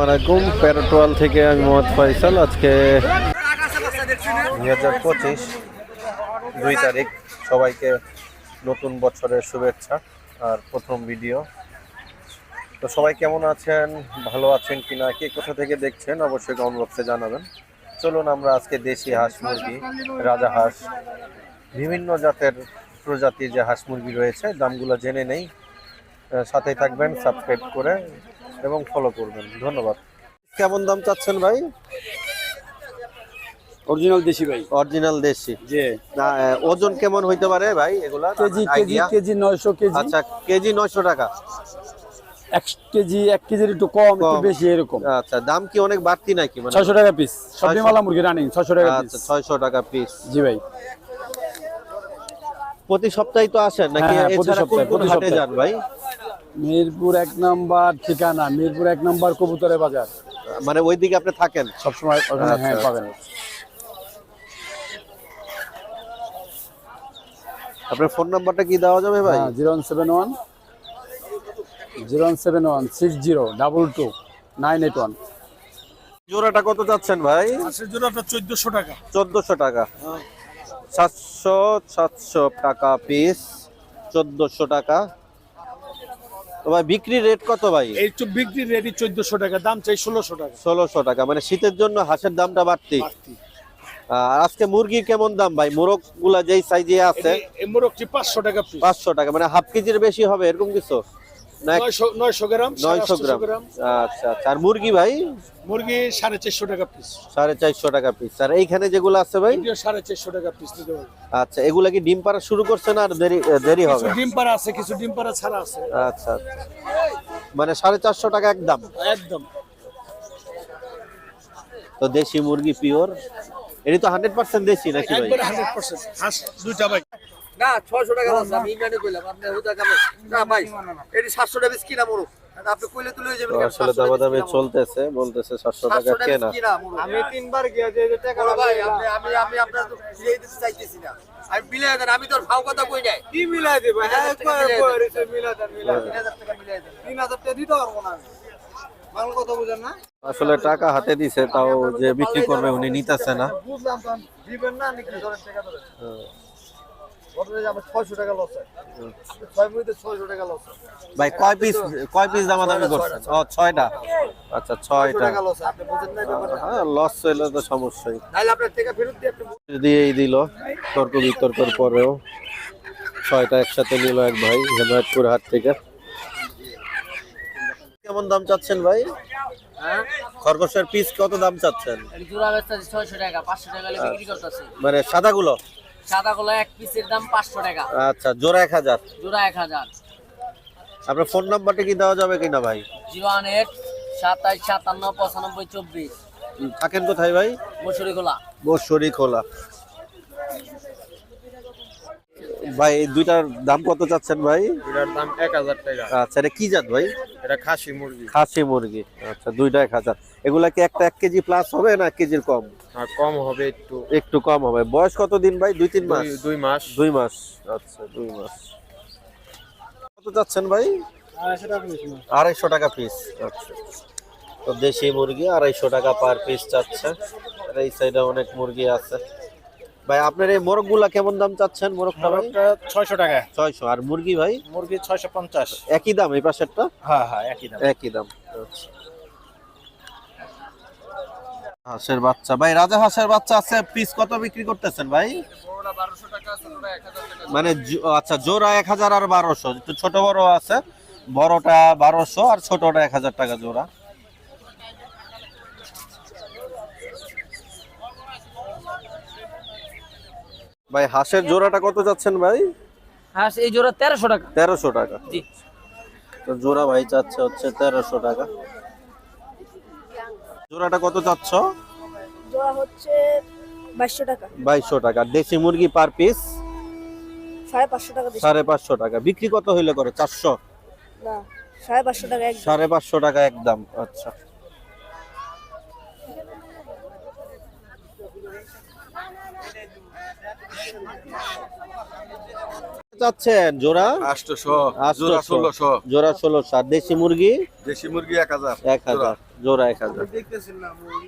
আসসালামাইকুম প্যারোটোয়াল থেকে আমি মোহাম্মদ ফয়সাল। আজকে দুই হাজার পঁচিশ, দুই তারিখ, সবাইকে নতুন বছরের শুভেচ্ছা আর প্রথম ভিডিও। তো সবাই কেমন আছেন? ভালো আছেন কিনা? কে কোথা থেকে দেখছেন? অবশ্যই কমেন্ট বক্সে জানাবেন। চলুন আমরা আজকে দেশি হাঁস মুরগি, রাজা হাঁস, বিভিন্ন জাতের প্রজাতির যে হাঁস মুরগি রয়েছে, দামগুলো জেনে নেই। সাথেই থাকবেন সাবস্ক্রাইব করে এবং ফলো করবেন। ধন্যবাদ। কেমন দাম চাচ্ছেন ভাই? অরিজিনাল দেশি ভাই। অরিজিনাল দেশি। না, ওজন কেমন হইতে পারে ভাই এগুলা? কেজি কেজি কেজি নয়শো কেজি। আচ্ছা কেজি নয়শো টাকা। এক কেজি এক কেজির একটু কম একটু বেশি এরকম। আচ্ছা দাম কি অনেক বাড়তি নাকি? মানে ছয়শো টাকা পিস সবজি মালা মুরগি রানিং ছয়শো টাকা পিস আচ্ছা পিস ছয়শো টাকা পিস জি ভাই। প্রতি সপ্তাহে তো আসেন নাকি? হ্যাঁ, হ্যাঁ, প্রতি এছাড়া কোন কোন হাটে সপ্তাহে। যান ভাই? মিরপুর এক নাম্বার ঠিকানা মিরপুর এক নাম্বার কবুতরের বাজার। মানে ওইদিকে আপনি থাকেন? সবসময় ওখানে আচ্ছা, হ্যাঁ আচ্ছা। পাবেন। আপনার ফোন নাম্বারটা কি দেওয়া যাবে ভাই? হ্যাঁ zero seven one zero seven one six zero double two nine eight one. জোড়াটা কত যাচ্ছেন ভাই? মাছের জোড়াটা চোদ্দশো টাকা। চোদ্দশো টাকা। সাতশো সাতশো টাকা পিস চোদ্দশো টাকা। তো ভাই বিক্রি রেট কত ভাই? এই তো বিক্রি রেডি চোদ্দশো টাকা দাম চাই ষোলোশো টাকা। ষোলোশো টাকা মানে শীতের জন্য হাঁসের দামটা বাড়তি। আজকে মুরগির কেমন দাম ভাই? মোরগগুলা যেই সাইজে আছে মোরগটি পাঁচশো টাকা পাঁচশো টাকা মানে হাফ কেজির বেশি হবে এরকম কিছু? না নয়শো নয়শো গ্রাম সাড়ে নয়শো আটশোশো গ্রাম। আচ্ছা আচ্ছা। আর মুরগি ভাই? মুরগি সাড়ে চারশো টাকা পিস সাড়ে চারশো টাকা পিস আর এইখানে যেগুলো আছে ভাই? এটিও সাড়ে চারশো টাকা পিস দিতে আচ্ছা এগুলা কি ডিম পাড়া শুরু করছে না আর দেরি দেরি কিছু হবে? ডিম পাড়া আছে কিছু ডিম পাড়া ছাড়া আছে। আচ্ছা আচ্ছা। মানে সাড়ে চারশো টাকা একদম? একদম। তো দেশি মুরগি পিওর? এটি তো হান্ড্রেড পার্সেন্ট দেশি নাকি ভাই? একবারে হান্ড্রেড পার্সেন্ট হাঁস দুইটা ভাই। না ছয়শো টাকা আছে আমি ইংল্যান্ডে কইলাম আপনি হুদা না ভাই এটি সাতশো টাকা কিনা মোরো আপনি কইলে তুলে যাবেন আসলে চলতেছে বলতেছে টাকা কেনা। আমি তিনবার গিয়ে যে টাকা ভাই আপনি আমি আমি আপনার তো ফিরিয়ে দিতে চাইতেছি না। আমি মিলাই দেন আমি তোর ভাও কথা কই নাই। কি মিলাই দেব? হ্যাঁ একবার পরে মিলাই দেন। মিলাই 3000 টাকা মিলাই দেন। 3000 টাকা দিতে পারব না আমি। বাংলা কথা বুঝেন না? আসলে টাকা হাতে দিছে তাও যে বিক্রি করবে উনি নিতেছে না। বুঝলাম দিবেন না নাকি ধরেন টাকা ধরেন। ভাই কয় পিস কয় পিস দামাদামি করছেন? ও ছয়টা? আচ্ছা ছয়টা। হ্যাঁ। লস হইলে তো সমস্যাই। দিয়ে দিল। তর্ক বিতর্কর পরেও ছয়টা একসাথে নিল এক ভাই হেমায়তপুর হাট থেকে। কেমন দাম চাচ্ছেন ভাই? হ্যাঁ? খরগোশের পিস কত দাম চাচ্ছেন? মানে সাদাগুলো? সাদা গুলো এক পিসের দাম পাঁচশো টাকা। আচ্ছা জোড়া এক হাজার। জোড়া এক হাজার। আপনার ফোন নাম্বারটা কি দেওয়া যাবে কিনা ভাই? জিরো ওয়ান এইট সাতাশ সাতান্ন পঁচানব্বই চব্বিশ। উম, থাকেন কোথায় ভাই? মসুরি খোলা বসরি খোলা ভাই এই দুইটার দাম কত চাচ্ছেন ভাই? এটার দাম এক হাজার টাকা। আচ্ছা এটা কি জাত ভাই? এটা খাসি মুরগি। খাসি মুরগি। আচ্ছা দুইটা এক হাজার। এগুলা কি একটা এক কেজি প্লাস হবে না এক কেজির কম? আর কম হবে একটু। একটু কম হবে। বয়স কত দিন ভাই? দুই তিন মাস? দুই- মাস। দুই মাস। আচ্ছা দুই মাস। কত চাচ্ছেন ভাই? আড়াইশো টাকা পিস আচ্ছা তো দেশি মুরগি আড়াইশো টাকা পার পিস চাচ্ছে। আর এই সাইডে অনেক মুরগি আছে। ভাই আপনার এই মোরগগুলা কেমন দাম চাচ্ছেন মোরগটা ভাই? ছয়শো টাকা। ছয়শো। আর মুরগি ভাই? মুরগি ছয়শো পঞ্চাশ। একই দাম এই পাশেরটা? হ্যাঁ হ্যাঁ একই দাম। একই দাম। আচ্ছা। হাঁসের বাচ্চা। ভাই রাজা হাঁসের বাচ্চা আছে পিস কত বিক্রি করতেছেন ভাই? মানে আচ্ছা জোড়া এক হাজার আর বারোশো। ছোট বড় আছে বড়টা বারোশো আর ছোটটা এক হাজার টাকা জোড়া। ভাই হাঁসের জোড়াটা কত যাচ্ছেন ভাই? হ্যাঁ এই জোড়া তেরোশো টাকা। তেরোশো টাকা। জি। তো জোড়া ভাই চাচ্ছে হচ্ছে তেরোশো টাকা। জোড়াটা কত চাচ্ছ? জোড়া হচ্ছে বাইশশো টাকা। বাইশশো টাকা। দেশি মুরগি পার পিস? সাড়ে পাঁচশো টাকা দিচ্ছি সাড়ে পাঁচশো টাকা। বিক্রি কত হইলে করে? চারশো? না সাড়ে পাঁচশো টাকা এক সাড়ে পাঁচশো টাকা একদম। আচ্ছা। চাচ্ছেন? জোড়া? আটশোশো। জোড়া ষোলোশো। জোড়া ষোলোশো। আর দেশি মুরগি? দেশি মুরগি এক হাজার এক হাজার। জোড়া। এক হাজার।